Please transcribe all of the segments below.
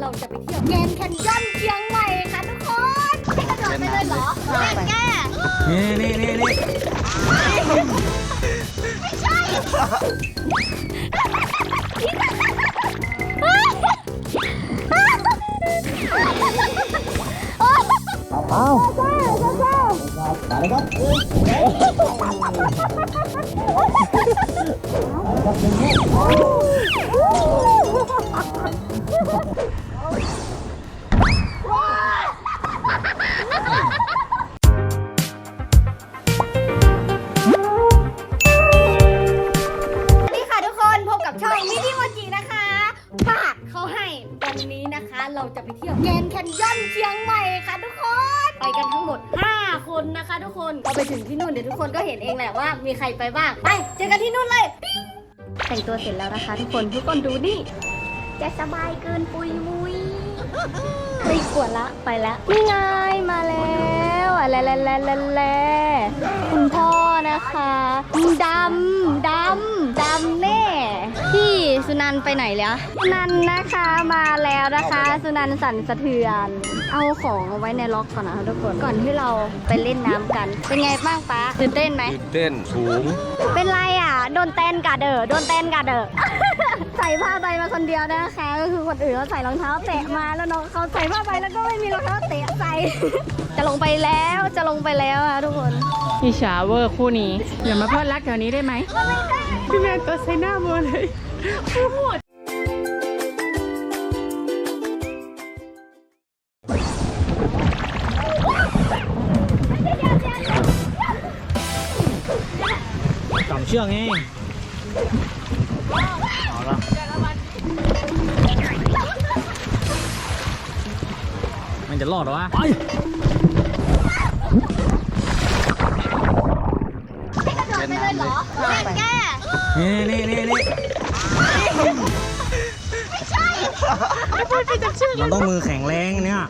เราจะไปเที่ยวแกรนด์แคนยอนเชียงใหม่ค่ะทุกคนให้กระโดดไปเลยเหรอแม่แก้นี่นี่นี่นี่ไม่ใช่เอ้าส ที่นู่นเลยปิ๊งแต่งตัวเสร็จแล้วนะคะทุกคนทุกคนดูนี่จะสบายเกินปุยมุยไปกวดละไปแล้วนี่ไงมาแล้วอะไรแลแลแลแลคุณพ่อ นะคะดำดำดำแน่พี่สุนันท์ไปไหนแล้วสุนันท์นะคะมาแล้วนะคะ สุนันท์สั่นสะเทือน เอาของเอาไว้ในล็อกก่อนนะคะทุกคนก่อนที่เราไปเล่นน้ำกัน เป็นไงบ้างป๊าตื่นเต้นไหม ตื่นเต้นสูง เป็นไรอะ โดนเต้นกะเดอโดนเต้นกะเดอ ใส่ผ้าใบมาคนเดียวนะคะ ก็คือคนอื่นเขาใส่รองเท้าแตะมาแล้วน้องเขาใส่ผ้าใบแล้วก็ไม่มีรองเท้าแตะใส่ จะลงไปแล้วจะลงไปแล้วอะทุกคนอิจฉาเวอร์คู่นี้อย่ามาพลอดรักแถวนี้ได้ไหมพี่แมนตัวใส่หน้าโมเลยโหดต่ำเชือกไงเอาละมันจะรอดเหรอวะ ไปให้กระโดดไปเลยเหรอแม่แก้นี่นี่นี่นี่มันต้องมือแข็งแรงเนี่ย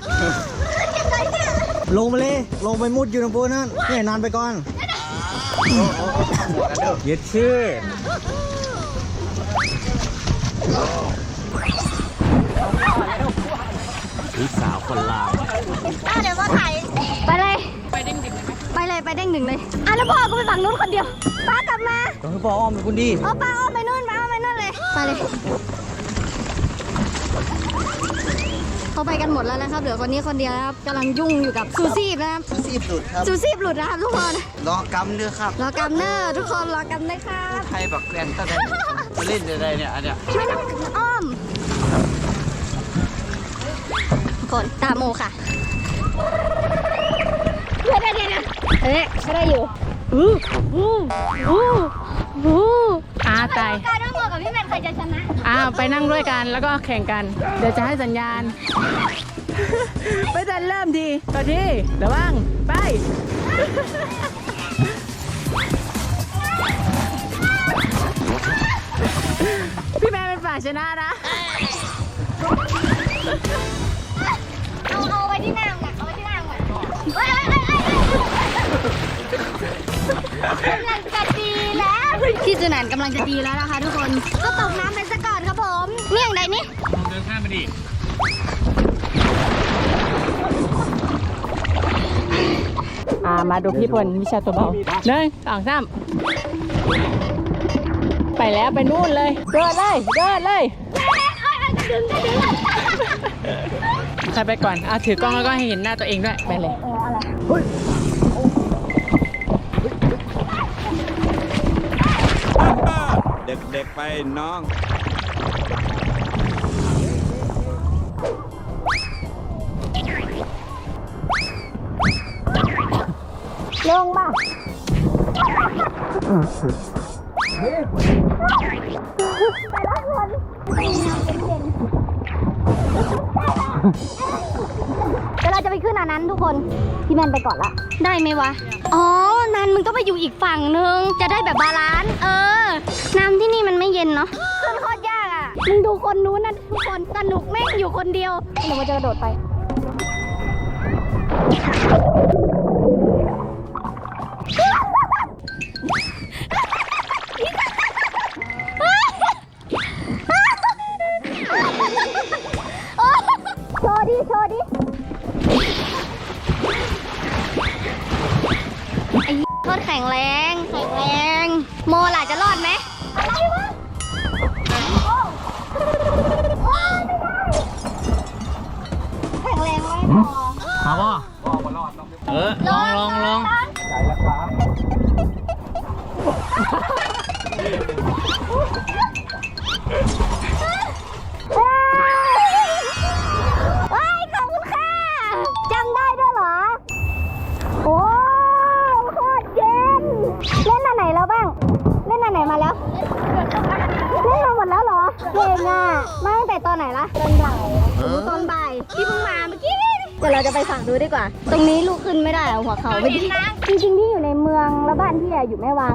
ลงไปเลย ลงไปมุดอยู่ตรงปูนั่นนี่นอนไปก่อน เย็ดชื่อพี่สาวคนลาวอะเดี๋ยวมาถ่ายไปเลย ไปเด้งหนึ่งเลย ไปเลย ไปเด้งหนึ่งเลย อะแล้วพ่อก็ไปฝั่งนู้นคนเดียว ป้ากลับมาก็คือพ่ออ้อมเป็นคนดีเอาป้าอ้อมไปนู่นป้าอ้อมไปนู่นเลยไปเลยเขาไปกันหมดแล้วนะครับเหลือคนนี้คนเดียวนะครับกำลังยุ่งอยู่กับซูซี่นะครับซีบหลุดครับซูซี่หลุดนะครับทุกคนรอกำเนื้อครับรอกำเนอร์ทุกคนรอกำนะครับ ไทยบักแกนตั้งแต่มาเล่นอะไรเนี่ยอันเนี้ยไม่ต้องอ้อมทุกคนตามโมค่ะเดี๋ยวเดี๋ยวเดี๋ยวเอ๊ะไม่ได้อยู่ อู้อู้อู้อู้อาตายการว่าโมกับพี่แมนใครจะชนะอ้าวไปนั่งด้วยกันแล้วก็แข่งกัน เดี๋ยวจะให้สัญญาณไม่ทันเริ่มดีตอนที่ระวังไป พี่แม่เป็นฝ่ายชนะนะ เอาเอาไว้ที่หน้าก่อนเอาไว้ที่หน้าก่อนเฮ้ยเฮ้ยเฮ้ยเฮ้ยกำ ลังจะดีแล้วพี่จุนันกำลังจะดีแล้วนะคะทุกคนก็ตกน้ำไปซะก่อนครับผมนี่อย่างไรนี่เดินข้ามไปดิอ่ามาดูพี่พลวิชาตัวเบาหนึ่งสองสามไปแล้วไปนู่นเลย เดินเลยเดินเลยใครไปก่อนอะถือกล้องแล้วก็ให้เห็นหน้าตัวเองด้วยไปเลย เด็กๆไปน้อง ลงบ้างแต่ละคนไม่น่าเป็นเด็ก นอันนั้นทุกคนพี่แมนไปก่อนละ ได้ไหมวะ อ๋อ นันมึงต้องไปอยู่อีกฝั่งนึง จะได้แบบบาลานซ์เออ น้ำที่นี่มันไม่เย็นเนาะขึ้นโคตรยากอะ มึงดูคนนู้นนะทุกคนสนุกแม่งอยู่คนเดียวหนูจะกระโดดไป ตรแข็งแรงแข็งแรง โมล่ะจะรอดไหมอะไรวะโอ้โอ้ไม่ได้แข็งแรงไว้พอ เอาป่ะเออลองลองลองะตอนบ่ายโอ้โหตอนบ่ายที่เพิ่งมาเมื่อกี้นี่เดี๋ยวเราจะไปฝั่งดูดีกว่า ตรงนี้ลูกขึ้นไม่ได้อะหัวเขาไม่ดีจริงๆที่อยู่ในเมืองแล้วบ้านที่อะอยู่แม่วาง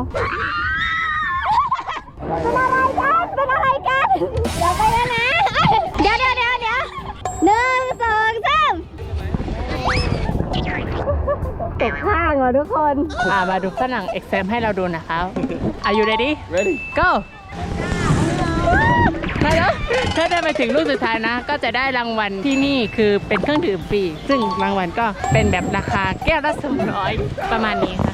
เป็นอะไรกันเป็นอะไรกันเดี๋ยวไปแล้วนะเดี๋ยวเดี๋ยวเดี๋ยวเดี๋ยวหนึ่งสองสามตกข้างเหรอทุกคน อ่ามาดูฝรั่งเอ็กเซมให้เราดูนะครับ Are you ready ready go มาแล้ว ถ้าได้ไปถึงลูกสุดท้ายนะ ก็จะได้รางวัลที่นี่คือเป็นเครื่องดื่มฟรีซึ่งรางวัลก็เป็นแบบราคาแก้วละสองร้อยประมาณนี้ค่ะ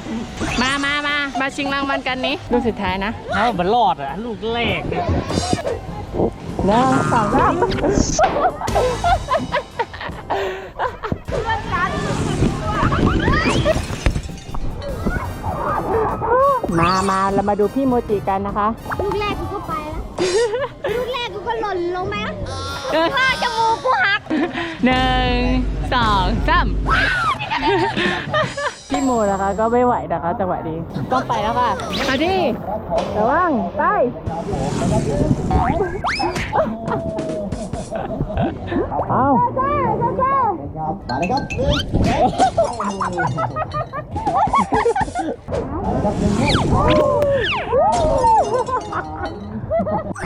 มามามามาชิงรางวัลกันนี้ลูกสุดท้ายนะเอามันรอดอะ ลูกแรกเนี่ยหนึ่งสองสามมามาเรามาดูพี่โมจิกันนะคะ ลูกแรกกูก็ไปแล้วลู ก็หล่นลงไปแล้วว่าจมูกกูหักหนึ่งสองสามพี่โมนะคะก็ไม่ไหวนะคะจังหวะนี้ต้องไปแล้วค่ะเอาดิระวังไปเอาเจ้าเจ้าเจ้า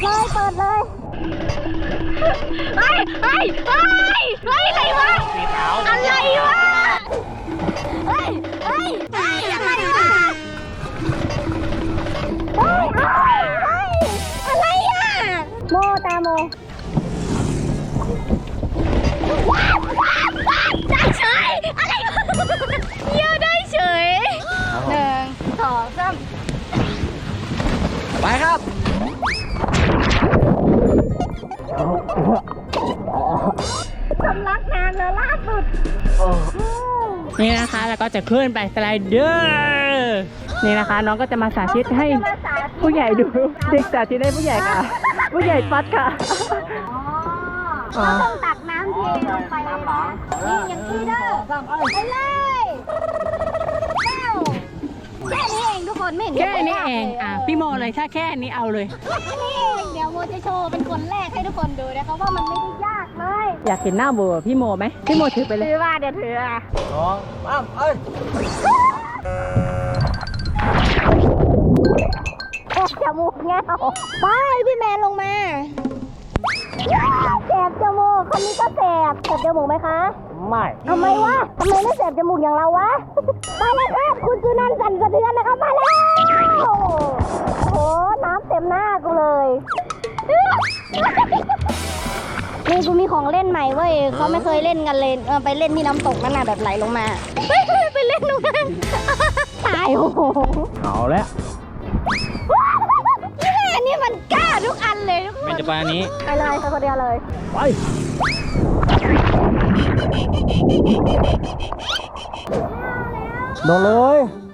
เลยเปิดเลย เฮ้ยเฮ้ยเฮ้ยเฮ้ยอะไรวะอะไรวะ เฮ้ย เฮ้ยเฮ้ยอะไรวะ เฮ้ยเฮ้ยเฮ้ยอะไรอะ โมตาโมว้าวว้าวว้าวได้เฉย อะไรวะเยอะได้เฉยหนึ่งสองสามไปครับ สำลักน้ำแล้วล่าสุดนี่นะคะแล้วก็จะขึ้นไปสไลเดอร์นี่นะคะ น้องก็จะมาสาธิตให้ผู้ใหญ่ดูเด็กสาธิตให้ผู้ใหญ่ค่ะ ผู้ใหญ่ฟัดค่ะอ๋อเราต้องตักน้ำเทลงไปเลยนะนี่อย่างนี้เด้อไปเลย นี้เองทุกคนไม่เห็นจะแค่นี้เองยากลยอะพี่โมเลยถ้าแค่นี้เอาเลยแค่นี้เองเดี๋ยวโมจะโชว์เป็นคนแรกให้ทุกคนดูนะคะว่ามันไม่ได้ยากเลย อยากเห็นหน้าโบกับพี่โมไหมพี่โมถือไปเลยถือว่าเดี๋ยวถืออะสองสามเอ้ยออกจมูกเงาไปพี่แมนลงมา แสบจมูกคนนี้ก็แสบแสบจมูกไหมคะไม่ทำไมวะทำไมไม่แสบจมูกอย่างเราวะ มาเลยครับคุณจูนันสั่นสะเทือนนะครับมาแล้วโอ้โหน้ำเต็มหน้ากูเลยนี่กูมีของเล่นใหม่เว้ยเขาไม่เคยเล่นกันเลยเออไปเล่นที่น้ำตกนั่นน่ะแบบไหลลงมาเฮ้ยไปเล่นตรงนั้นตายโอ้โหเอาแล้ว อันเลยทุกคไม่นจะไปอันนี้ ไปเลยไปคนเดียวเลย ไป โดนเลย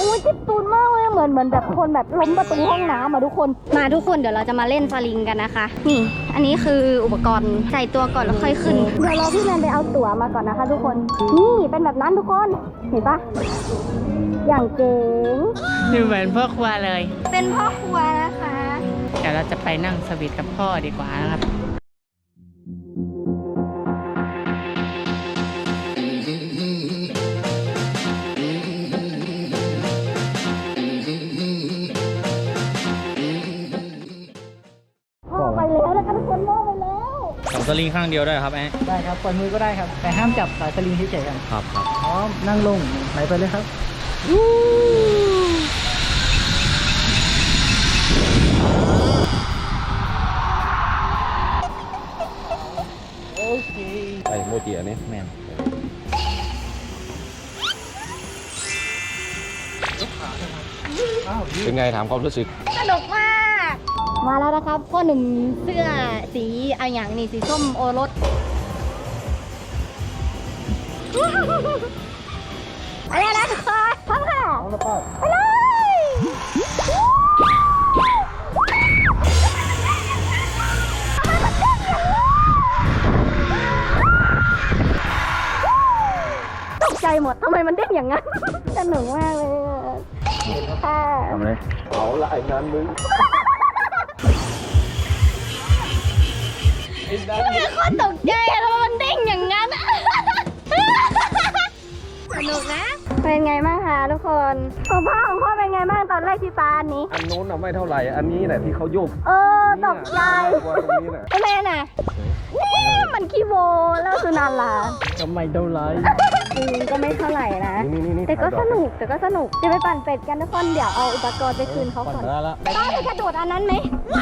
อุ้ยเจ็บตูดมากเลยเหมือนเหมือนแบบคนแบบล้มประตูห้องน้ำมาทุกคน มาทุกคนเดี๋ยวเราจะมาเล่นสลิงกันนะคะ นี่ อันนี้คืออุปกรณ์ใส่ตัวก่อนแล้วค่อยขึ้น เดี๋ยวรอพี่แมนไปเอาตั๋วมาก่อนนะคะ ทุกคน นี่เป็นแบบนั้นทุกคน เห็นปะอย่างเจ๋งดูเหมือนพ่อครัวเลย เป็นพ่อครัวนะคะ เดี๋ยวเราจะไปนั่งสวีทกับพ่อดีกว่านะครับ สลิงข้างเดียวได้ครับแอ๊ได้ครับปล่อยมือก็ได้ครับ แต่ห้ามจับสายสลิงเฉยๆกันครับครับพร้อมนั่งลงไหลไปเลยครับไปอันนี้แม่นเป็นไงถามความรู้สึกสนุกมาก มาแล้วนะครับพ่อหนุ่มเสื้อสีอะอย่างนี่สีส้มโอรสไปแล้วนะทุกคนพร้อมค่ะไปเลยตกใจหมดทำไมมันเด้งอย่างนั้นสนุกมากเลยอะค่ะ ทำเลย เอาละไอ้นั้นมึง ไม่คนตกใจแล้วมันเด้งอย่างนั้นสนุกนะ เป็นไงบ้างคะทุกคนของพ่อของพ่อเป็นไงบ้างตอนแรกที่ปาอันนี้ อันนู้นน่ะไม่เท่าไหร่ อันนี้แหละที่เขาโยกเออตกใจกว่าตรงนี้น่ะทำไมน่ะนี่ มันขี้โบแล้วคือนาราทำไมเท่าไรอืมก็ไม่เท่าไหร่นะ นี่นี่นี่แต่ก็ถ่ายดอสนุกแต่ก็สนุกจะไปปั่นเป็ดกันทุกคนเดี๋ยวเอาอุปกรณ์ไปคืนเขาผ่อนก่อนได้ละป้าไปกระโดดอันนั้นไหม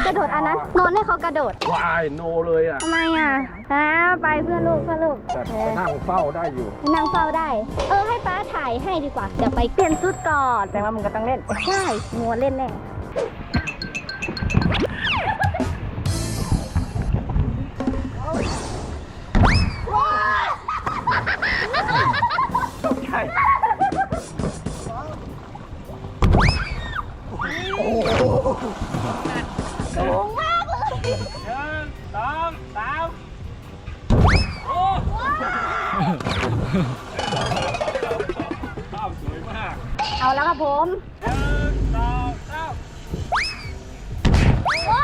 กระโดดอันนั้นนอนให้เขากระโดดวายโนเลยอะทำไมอะฮะไปเพื่อนลูกเพื่อนลูกแต่เออนั่งเฝ้าได้อยู่นั่งเฝ้าได้ เออให้ป้าถ่ายให้ดีกว่าเดี๋ยวไปเปลี่ยนชุดก่อนแต่ว่ามันก็ต้องเล่นใช่งัวเล่นแน่ ช่สูงมากเลยเอาแล้วครับผมหนึ่งสองสามว้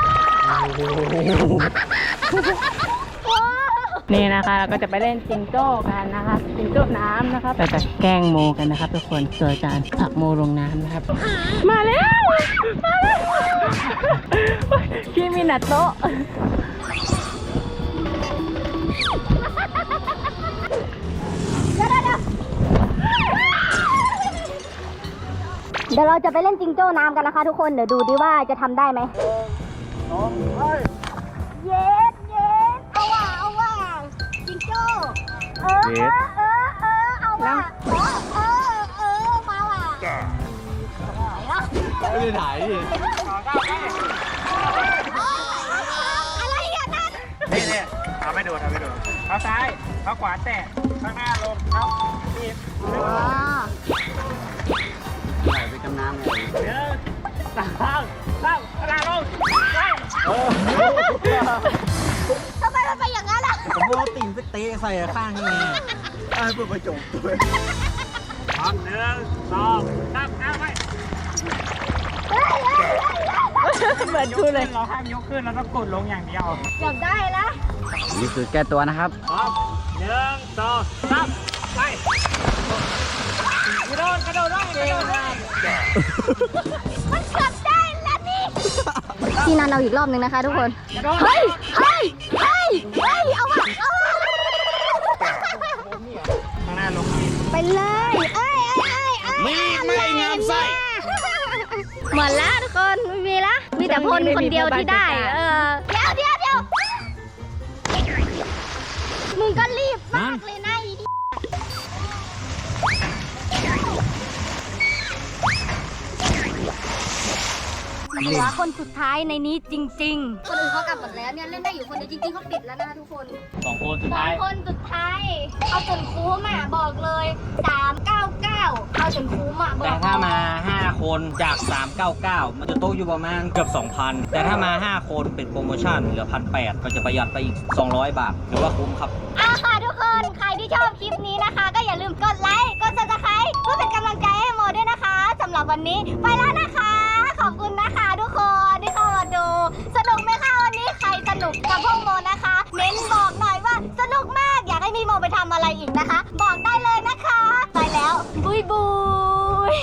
าว นี่นะคะเราก็จะไปเล่นจิงโจ้กันนะคะจิงโจ้น้ำนะครับเราจะแกล้งโมกันนะครับทุกคนโดยการผลักโมลงน้ำนะครับ มาแล้วมาแล้วคิมินาโตะเดี๋ยวเราจะไปเล่นจิงโจ้น้ำกันนะคะทุกคนเดี๋ยวดูดิว่าจะทำได้ไหมเย็ดเย็ อเออเออเออเอาว่ะเออเออเออมาว่ะไม่ได้ถ่ายดิอะไรอะนั่นนี่นี่เอาไม่โดนเอาไม่โดนเอาซ้ายเอาขวาแตะข้างหน้าลงเอาทีบถ่ายไปกำน้ำเลยหนึ่งสองสามข้างหน้าลงไป ตีนไปเตะใส่ข้างข้นอะไอ้เปิดประจบด้วยพร้อมหนึ่งสองสามเอาไปเหมือนกูเลยเราห้ามยกขึ้นเราต้องกดลงอย่างเดียวอยากได้ละนี่คือแก้ตัวนะครับพร้อมหนึ่งสองสามไปกระโดดกระโดดได้กระโดดได้มันเกือบได้แล้วนี่ที่นันเราอีกรอบหนึ่งนะคะทุกคน เฮ้ย เฮ้ย เฮ้ย เฮ้ย เอาว่ะเอาว่ะ ข้างหน้าลงทีบ ไป เลย เอ้ยเอ้ยเอ้ยเอ้ยมีไม่งามไส้ หมดแล้วทุกคนไม่มีละ มีแต่พลคนเดียวที่ได้ เออ คนสุดท้ายในนี้จริงๆคนอื่นเขากลับหมดแล้วเนี่ยเล่นได้อยู่คนเดียวจริงๆเขาปิดแล้วนะทุกคนสองคนสุดสอท้างยคนสุดท้าย เอาจนคุ้มอะบอกเลย 399 เอาจนคุ้มอะบอกแต่ถ้ามา 5 คนจาก 399 มันจะโต๊ะอยู่ประมาณเกือบ 2,000 แต่ถ้ามา 5 คนเป็นโปรโมชั่นเหลือ 1,800 ก็จะประหยัดไปอีก 200 บาทหรือว่าคุ้มครับเอาค่ะทุกคน ใครที่ชอบคลิปนี้นะคะ ก็อย่าลืมกดไลค์ กด subscribe เพื่อเป็นกำลังใจให้โมด้วยนะคะสำหรับวันนี้ไปแล้วนะคะ ขอบคุณนะคะ สนุกไหมคะวันนี้ใครสนุกกับพวกโมนะคะเม้นบอกหน่อยว่าสนุกมากอยากให้มีโมไปทำอะไรอีกนะคะ บอกได้เลยนะคะ ไปแล้วบุยบุย